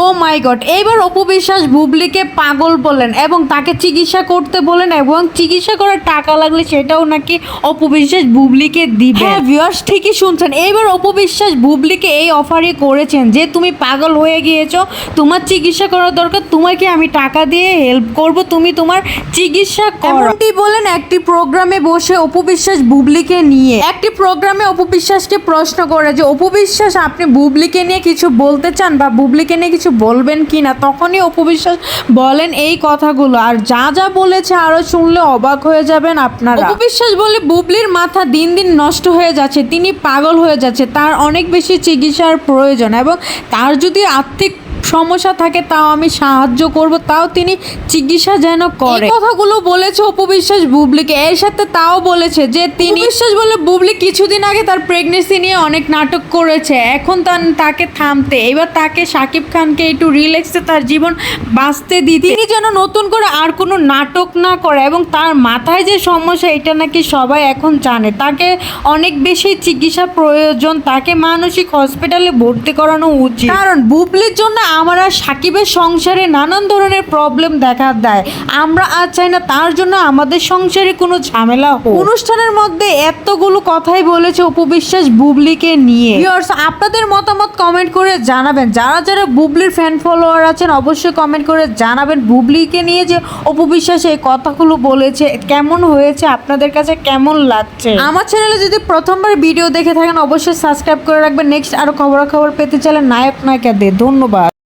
ও মাই god এইবার অপু বিশ্বাস বুবলিকে পাগল বলেন এবং তাকে চিকিৎসা করতে বলেন এবং চিকিৎসা করার টাকা লাগলে সেটাও নাকি অপু বিশ্বাস বুবলিকে দিবে। হ্যাঁ ভিউয়ার্স ঠিকই শুনছেন। এইবার অপু বিশ্বাস বুবলিকে এই অফারই করেছেন যে তুমি পাগল হয়ে গিয়েছো তোমার চিকিৎসা করার দরকার তোমাকে আমি টাকা দিয়ে হেল্প করব তুমি তোমার চিকিৎসা করো। এমনটি বলেন একটি প্রোগ্রামে বসে অপু বিশ্বাস বুবলিকে নিয়ে। একটি প্রোগ্রামে অপু বিশ্বাসকে প্রশ্ন করে যে অপু বিশ্বাস আপনি বুবলিকে নিয়ে কিছু বলতে চান বা বুবলিকে নিয়ে কিছু বলবেন কি না, তখনই অপবিশ্বাস বলেন এই কথাগুলো। আর যা যা বলেছে আরও শুনলে অবাক হয়ে যাবেন আপনারা। অপবিশ্বাস বলে, বুবলির মাথা দিন দিন নষ্ট হয়ে যাচ্ছে, তিনি পাগল হয়ে যাচ্ছে, তার অনেক বেশি চিকিৎসার প্রয়োজন এবং তার যদি আর্থিক সমস্যা থাকে, তাও আমি সাহায্য করব, তাও তিনি চিকিৎসা যেন করে। কথাগুলো বলেছে অপু বিশ্বাস বুবলিকে। এর সাথে তাও বলেছে যে তিনি বিশ্বাস বলে বুবলি কিছুদিন আগে তার প্রেগনেন্সি নিয়ে অনেক নাটক করেছে। এখন তাকে থামতে। এবার তাকে সাকিব খানকে একটু রিল্যাক্সে তার জীবন বাঁচতে দিতে। তিনি যেন নতুন করে আর কোনো নাটক না করে এবং তার মাথায় যে সমস্যা, এটা নাকি সবাই এখন জানে। তাকে অনেক বেশি চিকিৎসা প্রয়োজন। তাকে মানসিক হসপিটালে ভর্তি করানো উচিত। কারণ বুবলির জন্য আমার আর সাকিবের সংসারে নানান ধরনের প্রবলেম দেখা দেয়। আমরা আর চাই না তার জন্য আমাদের সংসারে কোনো ঝামেলা হোক। অনুষ্ঠানের মধ্যে এতগুলো কথাই বলেছে উপবিশ্বাস বুবলিকে নিয়ে। আপনাদের মতামত কমেন্ট করে জানাবেন। যারা যারা বুবলির ফ্যান ফলোয়ার আছেন অবশ্যই কমেন্ট করে জানাবেন বুবলিকে নিয়ে যে অপবিশ্বাস এই কথাগুলো বলেছে কেমন হয়েছে আপনাদের কাছে কেমন লাগছে। আমার চ্যানেলে যদি প্রথমবার ভিডিও দেখে থাকেন অবশ্যই সাবস্ক্রাইব করে রাখবেন। নেক্সট আরও খবরাখবর পেতে চাইলে নায়ক নায়িকাদের। ধন্যবাদ।